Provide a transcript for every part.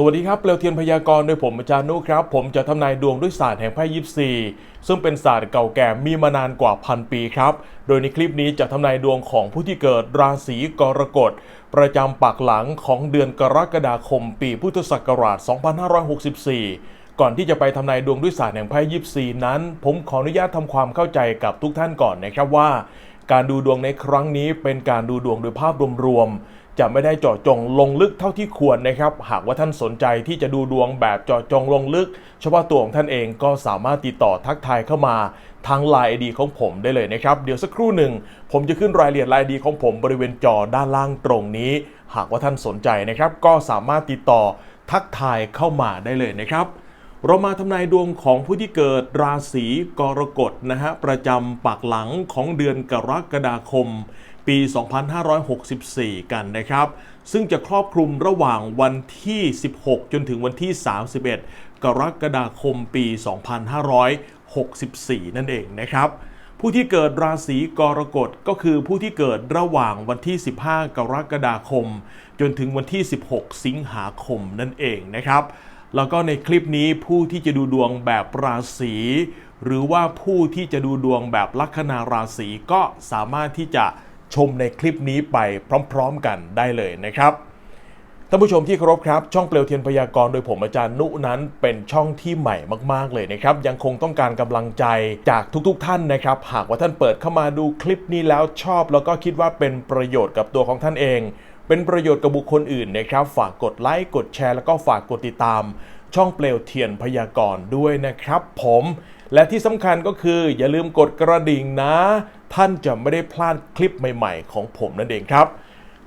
สวัสดีครับเปลวเทียนพยากรณ์โดยผมอาจารย์นุครับ ผมจะทำนายดวงด้วยศาสตร์แห่งไพ่ยิปซีซึ่งเป็นศาสตร์เก่าแก่มีมานานกว่าพันปีครับ โดยในคลิปนี้จะทำนายดวงของผู้ที่เกิดราศีกรกฎ ประจำปักหลังของเดือนกรกฎาคม ปีพุทธศักราช 2564 ก่อนที่จะไปทำนายดวงด้วยศาสตร์แห่งไพ่ยิปซีนั้น ผมขออนุญาตทำความเข้าใจกับทุกท่านก่อนนะครับว่า การดูดวงในครั้งนี้เป็นการดูดวงโดยภาพรวมๆ จะไม่ได้เจาะจงลงลึกเท่าที่ควรนะครับ หากว่าท่านสนใจที่จะดูดวงแบบเจาะจงลงลึก เฉพาะตัวของท่านเองก็สามารถติดต่อทักทายเข้ามาทางไลน์ไอดีของผมได้เลยนะครับ เดี๋ยวสักครู่หนึ่ง ผมจะขึ้นรายละเอียดไลน์ไอดีของผมบริเวณจอด้านล่างตรงนี้ หากว่าท่านสนใจนะครับ ก็สามารถติดต่อทักทายเข้ามาได้เลยนะครับ เรามาทำนายดวงของผู้ที่เกิดราศีกรกฎนะฮะประจำปักหลังของเดือนกรกฎาคม ปี 2564 กันนะครับ ซึ่งจะครอบคลุมระหว่างวันที่ 16 จนถึงวันที่ 31 กรกฎาคมปี 2564 นั่นเองนะครับผู้ที่เกิดราศีกรกฎก็คือผู้ที่เกิดระหว่างวันที่ 15 กรกฎาคม จนถึงวันที่ 16 สิงหาคมนั่นเองนะครับ แล้วก็ในคลิปนี้ผู้ที่จะดูดวงแบบราศีหรือว่าผู้ที่จะดูดวงแบบลัคนาราศีก็สามารถที่จะ ชมในคลิปนี้ไปพร้อมๆกันได้เลยนะครับท่านผู้ชมที่เคารพครับ ช่องเปลวเทียนพยากรณ์โดยผมอาจารย์นุนั้นเป็นช่องที่ใหม่มากๆเลยนะครับ ยังคงต้องการกำลังใจจากทุกๆ ท่านนะครับ หากว่าท่านเปิดเข้ามาดูคลิปนี้แล้วชอบ แล้วก็คิดว่าเป็นประโยชน์กับตัวของท่านเอง เป็นประโยชน์กับบุคคลอื่นนะครับ ฝากกดไลค์กดแชร์แล้วก็ฝากกดติดตาม ช่องเปลวเทียนพยากรณ์ด้วยนะครับผมและที่สำคัญก็คืออย่าลืมกดกระดิ่งนะ ท่านจะไม่ได้พลาดคลิปใหม่ๆ ของผมนั่นเองครับ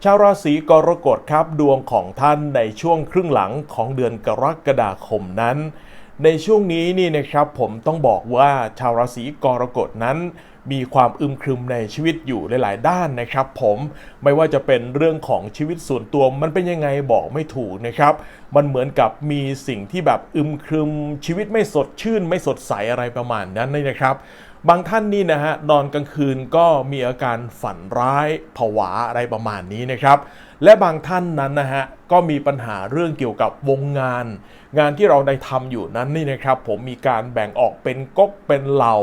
ชาวราศีกรกฎครับดวงของท่านในช่วงครึ่งหลังของเดือนกรกฎาคมนั้น ในช่วงนี้นี่นะครับผมต้องบอกว่าชาวราศีกรกฎนั้น มีความอึมครึมในชีวิตอยู่หลาย ๆ ด้านนะครับ ผมไม่ว่าจะเป็นเรื่องของชีวิตส่วนตัวมันเป็นยังไงบอกไม่ถูกนะครับ มันเหมือนกับมีสิ่งที่แบบอึมครึม ชีวิตไม่สดชื่น ไม่สดใสอะไรประมาณนั้นนะครับ บางท่านนี่นะฮะนอนกลางคืนก็มีอาการฝันร้ายผวาอะไรประมาณนี้นะครับ และบางท่านนั้นนะฮะก็มีปัญหาเรื่องเกี่ยวกับวงงาน งานที่เราได้ทำอยู่นั้นนี่นะครับ ผมมีการแบ่งออกเป็นก๊กเป็นเหล่า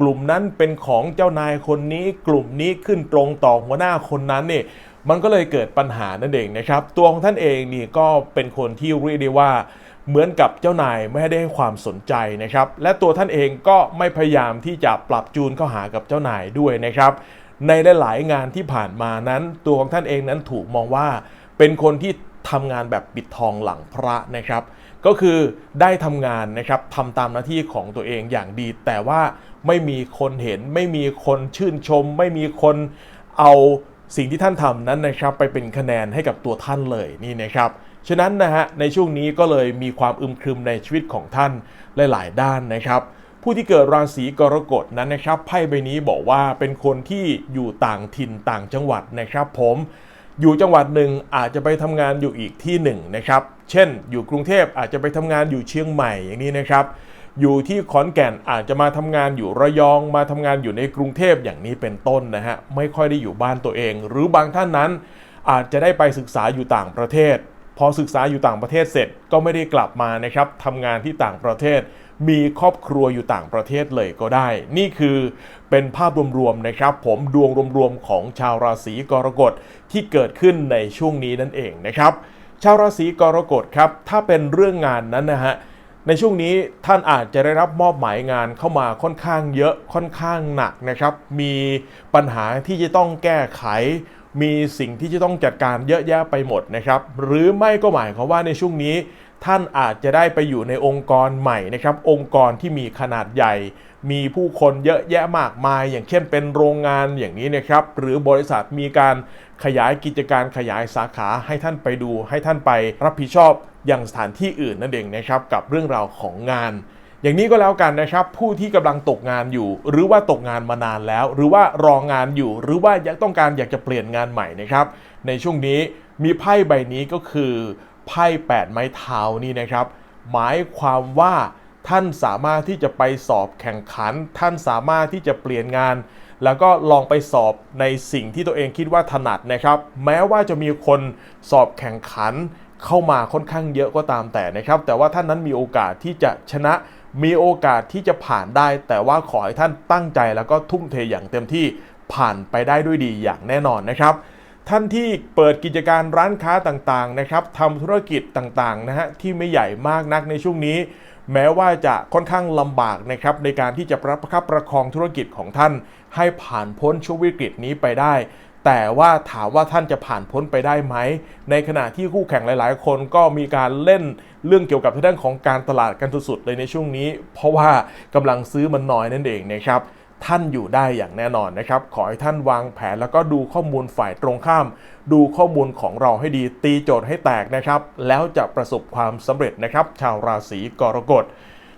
กลุ่มนั้นเป็นของเจ้านายคนนี้ กลุ่มนี้ขึ้นตรงต่อหัวหน้าคนนั้นนี่มันก็เลยเกิดปัญหานั่นเองนะครับ ตัวของท่านเองนี่ก็เป็นคนที่เรียกได้ว่า เหมือนกับเจ้านายไม่ได้ให้ความสนใจนะครับ และตัวท่านเองก็ไม่พยายามที่จะปรับจูนเข้าหากับเจ้านายด้วยนะครับ ในหลายๆงานที่ผ่านมานั้น ตัวของท่านเองนั้นถูกมองว่า เป็นคนที่ทำงานแบบปิดทองหลังพระนะครับ ก็คือได้ทำงานนะครับทำตามหน้าที่ของตัวเองอย่างดี แต่ว่าไม่มีคนเห็น ไม่มีคนชื่นชม ไม่มีคนเอาสิ่งที่ท่านทำนั้นนะครับ ไปเป็นคะแนนให้กับตัวท่านเลยนี่นะครับ ฉะนั้นนะฮะในช่วงนี้ก็เลยมีความอึมครึมในชีวิตของท่านหลาย ๆ ด้านนะครับ ผู้ที่เกิดราศีกรกฎนั้นนะครับไพ่ใบนี้บอกว่าเป็นคนที่อยู่ต่างถิ่นต่างจังหวัดนะครับผมอยู่จังหวัดหนึ่งอาจจะไปทำงานอยู่อีกที่หนึ่งนะครับ เช่น อยู่กรุงเทพอาจจะไปทำงานอยู่เชียงใหม่อย่างนี้นะครับ อยู่ที่ขอนแก่นอาจจะมาทำงานอยู่ระยอง มาทำงานอยู่ในกรุงเทพอย่างนี้เป็นต้นนะฮะไม่ค่อยได้อยู่บ้านตัวเอง หรือบางท่านนั้นอาจจะได้ไปศึกษาอยู่ต่างประเทศ พอศึกษาอยู่ต่างประเทศเสร็จก็ไม่ได้กลับมานะครับทำงานที่ต่างประเทศ มีครอบครัวอยู่ต่างประเทศเลยก็ได้ นี่คือเป็นภาพรวมๆนะครับ ผมดวงรวมๆของชาวราศีกรกฎที่เกิดขึ้นในช่วงนี้นั่นเองนะครับ ชาวราศีกรกฎครับ ถ้าเป็นเรื่องงานนั้นนะฮะในช่วงนี้ท่านอาจจะได้รับมอบหมายงานเข้ามาค่อนข้างเยอะค่อนข้างหนักนะครับ มีปัญหาที่จะต้องแก้ไข มีสิ่งที่จะต้องจัดการเยอะแยะไปหมดนะครับ หรือไม่ก็หมายความว่าในช่วงนี้ท่านอาจจะได้ไปอยู่ในองค์กรใหม่นะครับ องค์กรที่มีขนาดใหญ่ มีผู้คนเยอะแยะมากมาย อย่างเช่นเป็นโรงงานอย่างนี้นะครับ หรือบริษัทมีการขยายกิจการขยายสาขาให้ท่านไปดู ให้ท่านไปรับผิดชอบอย่างสถานที่อื่นนั่นเองนะครับ กับเรื่องราวของงาน อย่างนี้ก็แล้วกันนะครับ ผู้ที่กำลังตกงานอยู่ หรือว่าตกงานมานานแล้ว หรือว่ารองงานอยู่ หรือว่าอยากต้องการอยากจะเปลี่ยนงานใหม่นะครับ ในช่วงนี้มีไพ่ใบนี้ก็คือไพ่8ไม้เท้านี่นะครับ หมายความว่าท่านสามารถที่จะไปสอบแข่งขัน ท่านสามารถที่จะเปลี่ยนงาน แล้วก็ลองไปสอบในสิ่งที่ตัวเองคิดว่าถนัดนะครับ แม้ว่าจะมีคนสอบแข่งขันเข้ามาค่อนข้างเยอะก็ตามแต่นะครับ แต่ว่าท่านนั้นมีโอกาสที่จะชนะ มีโอกาสที่จะผ่านได้ แต่ว่าขอให้ท่านตั้งใจแล้วก็ทุ่มเทอย่างเต็มที่ผ่านไปได้ด้วยดีอย่างแน่นอนนะครับท่านที่เปิดกิจการร้านค้าต่างๆนะครับทำธุรกิจต่างๆนะฮะที่ไม่ใหญ่มากนักในช่วงนี้ แม้ว่าจะค่อนข้างลำบากนะครับในการที่จะประคับประคองธุรกิจของท่าน ให้ผ่านพ้นช่วงวิกฤตนี้ไปได้ แต่ว่าถามว่าท่านจะผ่านพ้นไปได้ไหม ในขณะที่คู่แข่งหลาย ๆ คนก็มีการเล่นเรื่องเกี่ยวกับทางด้านของการตลาดกันสุดๆเลยในช่วงนี้ เพราะว่ากำลังซื้อมันน้อยนั่นเองนะครับท่านอยู่ได้อย่างแน่นอนนะครับ ขอให้ท่านวางแผนแล้วก็ดูข้อมูลฝ่ายตรงข้าม ดูข้อมูลของเราให้ดี ตีโจทย์ให้แตกนะครับ แล้วจะประสบความสำเร็จนะครับ ชาวราศีกรกฎ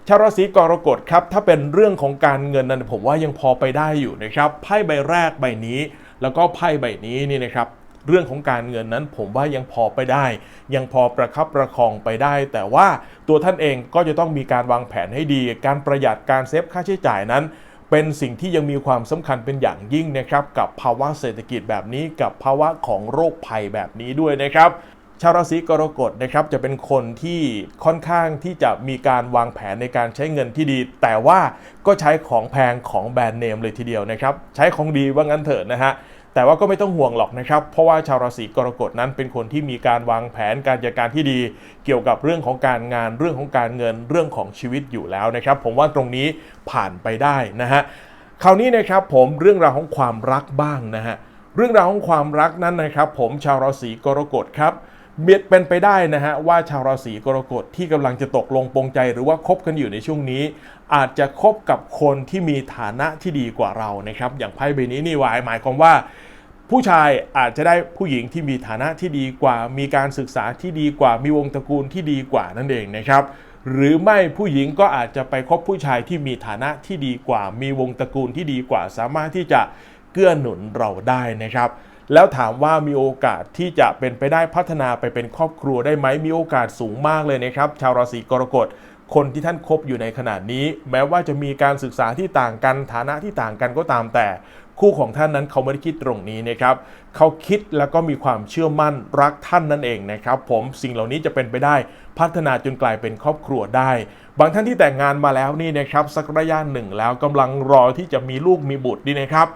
ชาวราศีกรกฎครับ ถ้าเป็นเรื่องของการเงินนั้นผมว่ายังพอไปได้อยู่นะครับ ไพ่ใบแรกใบนี้ แล้วก็ไพ่ใบนี้นี่นะครับเรื่องของการเงินนั้นผมว่ายังพอไปได้ ยังพอประคับประคองไปได้ แต่ว่าตัวท่านเองก็จะต้องมีการวางแผนให้ดี การประหยัดการเซฟค่าใช้จ่ายนั้น เป็นสิ่งที่ยังมีความสำคัญเป็นอย่างยิ่งนะครับ กับภาวะเศรษฐกิจแบบนี้กับภาวะของโรคภัยแบบนี้ด้วยนะครับ ชาวราศีกรกฎนะครับจะเป็นคนที่ค่อนข้างที่จะมีการวางแผนในการใช้เงินที่ดี แต่ว่าก็ใช้ของแพงของแบรนด์เนมเลยทีเดียวนะครับ ใช้ของดีว่างั้นเถิดนะฮะแต่ว่าก็ไม่ต้องห่วงหรอกนะครับ เพราะว่าชาวราศีกรกฎนั้นเป็นคนที่มีการวางแผนการจัดการที่ดี เกี่ยวกับเรื่องของการงานเรื่องของการเงินเรื่องของชีวิตอยู่แล้วนะครับ ผมว่าตรงนี้ผ่านไปได้นะฮะคราวนี้นะครับผมเรื่องราวของความรักบ้างนะฮะเรื่องราวของความรักนั้นนะครับ ผมชาวราศีกรกฎครับ เบียดเป็นไปได้นะฮะว่าชาวราศีกรกฎที่กำลังจะตกลงปรงใจหรือว่าคบกันอยู่ในช่วงนี้ อาจจะคบกับคนที่มีฐานะที่ดีกว่าเรานะครับ อย่างไพ่ใบนี้นี่หวายหมายความว่า ผู้ชายอาจจะได้ผู้หญิงที่มีฐานะที่ดีกว่า มีการศึกษาที่ดีกว่า มีวงตระกูลที่ดีกว่านั่นเองนะครับหรือไม่ผู้หญิงก็อาจจะไปคบผู้ชายที่มีฐานะที่ดีกว่า มีวงตระกูลที่ดีกว่า สามารถที่จะเกื้อหนุนเราได้นะครับ แล้วถามว่ามีโอกาสที่จะเป็นไปได้พัฒนาไปเป็นครอบครัวได้ไหมมีโอกาสสูงมากเลยนะครับ ชาวราศีกรกฎคนที่ท่านคบอยู่ในขณะนี้ แม้ว่าจะมีการศึกษาที่ต่างกันฐานะที่ต่างกันก็ตามแต่คู่ของท่านนั้นเขาไม่ได้คิดตรงนี้นะครับ เขาคิดแล้วก็มีความเชื่อมั่นรักท่านนั่นเองนะครับ ผมสิ่งเหล่านี้จะเป็นไปได้พัฒนาจนกลายเป็นครอบครัวได้ บางท่านที่แต่งงานมาแล้วนี่นะครับสักระยะหนึ่งแล้วกำลังรอที่จะมีลูกมีบุตรดีนะครับ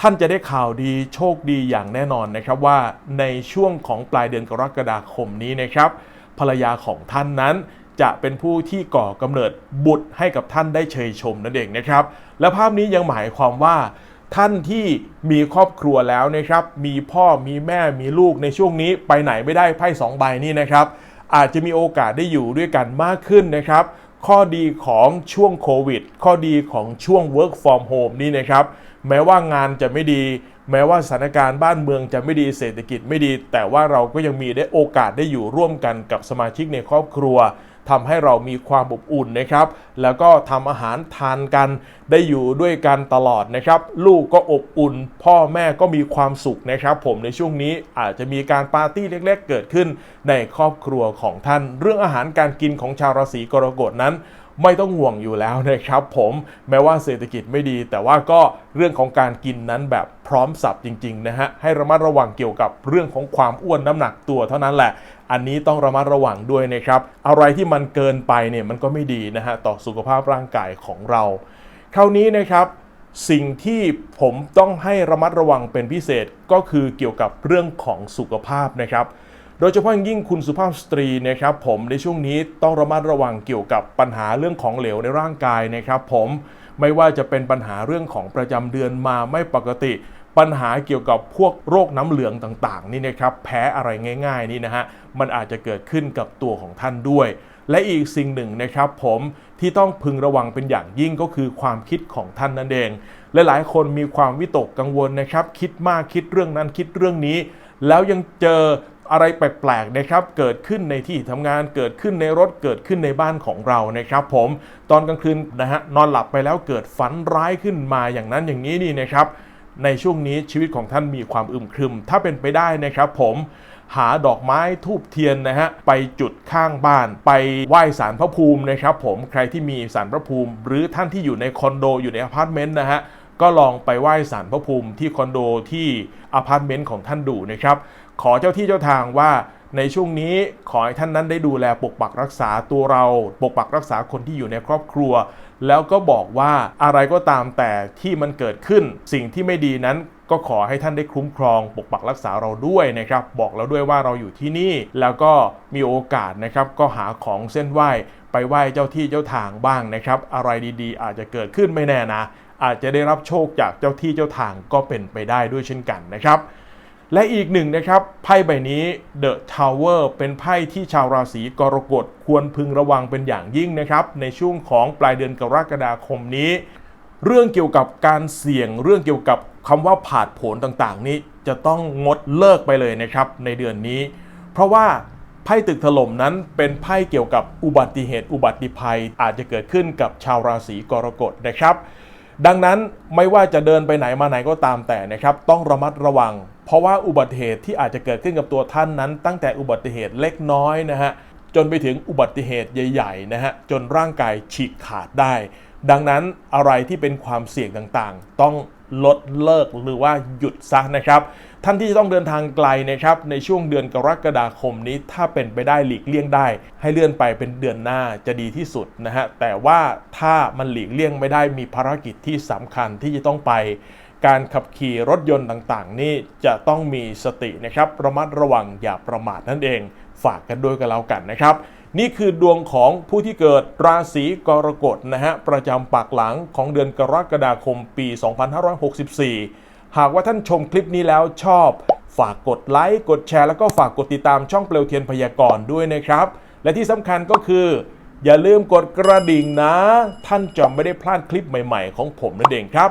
ท่านจะได้ข่าวดีโชคดีอย่างแน่นอนนะครับว่าในช่วงของปลายเดือนกรกฎาคมนี้นะครับ ภรรยาของท่านนั้นจะเป็นผู้ที่ก่อกำเนิดบุตรให้กับท่านได้เชยชมนั่นเองนะครับ และภาพนี้ยังหมายความว่าท่านที่มีครอบครัวแล้วนะครับ มีพ่อมีแม่มีลูกในช่วงนี้ไปไหนไม่ได้ไพ่สองใบนี่นะครับ อาจจะมีโอกาสได้อยู่ด้วยกันมากขึ้นนะครับ ข้อดีของช่วงโควิด ข้อดีของช่วง work from home นี่นะครับ แม้ว่างานจะไม่ดี แม้ว่าสถานการณ์บ้านเมืองจะไม่ดีเศรษฐกิจไม่ดี แต่ว่าเราก็ยังมีได้โอกาสได้อยู่ร่วมกันกับสมาชิกในครอบครัวทำให้เรามีความอบอุ่นนะครับ แล้วก็ทำอาหารทานกัน ได้อยู่ด้วยกันตลอดนะครับ ลูกก็อบอุ่น พ่อแม่ก็มีความสุขนะครับ ผมในช่วงนี้อาจจะมีการปาร์ตี้เล็ก ๆ เกิดขึ้นในครอบครัวของท่าน เรื่องอาหารการกินของชาวราศีกรกฎนั้น ไม่ต้องห่วงอยู่แล้วนะครับผมแม้ว่าเศรษฐกิจไม่ดี แต่ว่าก็เรื่องของการกินนั้นแบบพร้อมสับจริงๆนะฮะให้ระมัดระวังเกี่ยวกับเรื่องของความอ้วนน้ำหนักตัวเท่านั้นแหละ อันนี้ต้องระมัดระวังด้วยนะครับอะไรที่มันเกินไปเนี่ยมันก็ไม่ดีนะฮะต่อสุขภาพร่างกายของเรา คราวนี้นะครับสิ่งที่ผมต้องให้ระมัดระวังเป็นพิเศษก็คือเกี่ยวกับเรื่องของสุขภาพนะครับ โดยเฉพาะอย่างยิ่งคุณสุภาพสตรีนะครับผมในช่วงนี้ต้องระมัดระวังเกี่ยวกับปัญหาเรื่องของเหลวในร่างกายนะครับผมไม่ว่าจะเป็นปัญหาเรื่องของประจำเดือนมาไม่ปกติปัญหาเกี่ยวกับพวกโรคน้ำเหลืองต่างๆ นี่นะครับแพ้อะไรง่าย ๆ นี่นะฮะมันอาจจะเกิดขึ้นกับตัวของท่านด้วย และอีกสิ่งหนึ่งนะครับผมที่ต้องพึงระวังเป็นอย่างยิ่งก็คือความคิดของท่านนั่นเองและหลายคนมีความวิตกกังวลนะครับ คิดมากคิดเรื่องนั้นคิดเรื่องนี้ แล้วยังเจอ อะไรแปลกๆนะครับเกิดขึ้นในที่ทำงานเกิดขึ้นในรถเกิดขึ้นในบ้านของเรานะครับ ผมตอนกลางคืนนะฮะนอนหลับไปแล้วเกิดฝันร้ายขึ้นมาอย่างนั้นอย่างนี้นี่นะครับในช่วงนี้ชีวิตของท่านมีความอึมครึม ถ้าเป็นไปได้นะครับผมหาดอกไม้ทูบเทียนนะฮะไปจุดข้างบ้าน ไปไหว้สารพระภูมินะครับผมใครที่มีสารพระภูมิ หรือท่านที่อยู่ในคอนโดอยู่ในอพาร์ตเมนต์นะฮะก็ลองไปไหว้สารพระภูมิที่คอนโดที่อพาร์ตเมนต์ของท่านดูนะครับ ขอเจ้าที่เจ้าทางว่าในช่วงนี้ขอให้ท่านนั้นได้ดูแลปกปักรักษาตัวเรา ปกปักรักษาคนที่อยู่ในครอบครัว แล้วก็บอกว่าอะไรก็ตามแต่ที่มันเกิดขึ้น สิ่งที่ไม่ดีนั้นก็ขอให้ท่านได้คุ้มครอง ปกปักรักษาเราด้วยนะครับ บอกแล้วด้วยว่าเราอยู่ที่นี่ แล้วก็มีโอกาสนะครับก็หาของเส้นไหว้ไปไหว้เจ้าที่เจ้าทางบ้างนะครับ อะไรดีๆ อาจจะเกิดขึ้นไม่แน่นะ อาจจะได้รับโชคจากเจ้าที่เจ้าทางก็เป็นไปได้ด้วยเช่นกันนะครับ และอีกหนึ่งนะครับ ไพ่ใบนี้ The Tower เป็นไพ่ที่ชาวราศีกรกฎควรพึงระวังเป็นอย่างยิ่งนะครับ ในช่วงของปลายเดือนกรกฎาคมนี้ เรื่องเกี่ยวกับการเสี่ยง เรื่องเกี่ยวกับคำว่าผาดผนต่างๆ นี้จะต้องงดเลิกไปเลยนะครับ ในเดือนนี้ เพราะว่าไพ่ตึกถล่มนั้นเป็นไพ่เกี่ยวกับอุบัติเหตุ อุบัติภัยอาจจะเกิดขึ้นกับชาวราศีกรกฎนะครับ ดังนั้นไม่ว่าจะเดินไปไหนมาไหนก็ตามแต่นะครับ ต้องระมัดระวัง เพราะว่าอุบัติเหตุที่อาจจะเกิดขึ้นกับตัวท่านนั้น ตั้งแต่อุบัติเหตุเล็กน้อยนะฮะจนไปถึงอุบัติเหตุใหญ่ๆนะฮะจนร่างกายฉีกขาดได้ ดังนั้นอะไรที่เป็นความเสี่ยงต่างๆ ต้องลดเลิกหรือว่าหยุดซะนะครับ ท่านที่จะต้องเดินทางไกลนะครับในช่วงเดือนกรกฎาคมนี้ถ้าเป็นไปได้หลีกเลี่ยงได้ ให้เลื่อนไปเป็นเดือนหน้าจะดีที่สุดนะฮะแต่ว่าถ้ามันหลีกเลี่ยงไม่ได้มีภารกิจที่สำคัญที่จะต้องไป การขับขี่รถยนต์ต่างๆ นี่จะต้องมีสตินะครับระมัดระวังอย่าประมาทนั่นเอง ฝากกันด้วยกันแล้วกันนะครับ นี่คือดวงของผู้ที่เกิดราศีกรกฎนะฮะประจำปากหลังของเดือนกรกฎาคมปี 2564 หากว่าท่านชมคลิปนี้แล้วชอบ ฝากกดไลค์กดแชร์แล้วก็ฝากกดติดตามช่องเปลวเทียนพยากรณ์ด้วยนะครับ และที่สำคัญก็คืออย่าลืมกดกระดิ่งนะ ท่านจะไม่ได้พลาดคลิปใหม่ ๆ ของผมนั่นเองครับ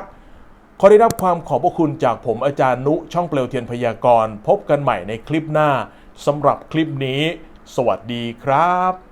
ขอได้รับความขอบพระคุณจากผมอาจารย์นุช่องเปลวเทียนพยากรณ์ พบกันใหม่ในคลิปหน้าสำหรับคลิปนี้ สวัสดีครับ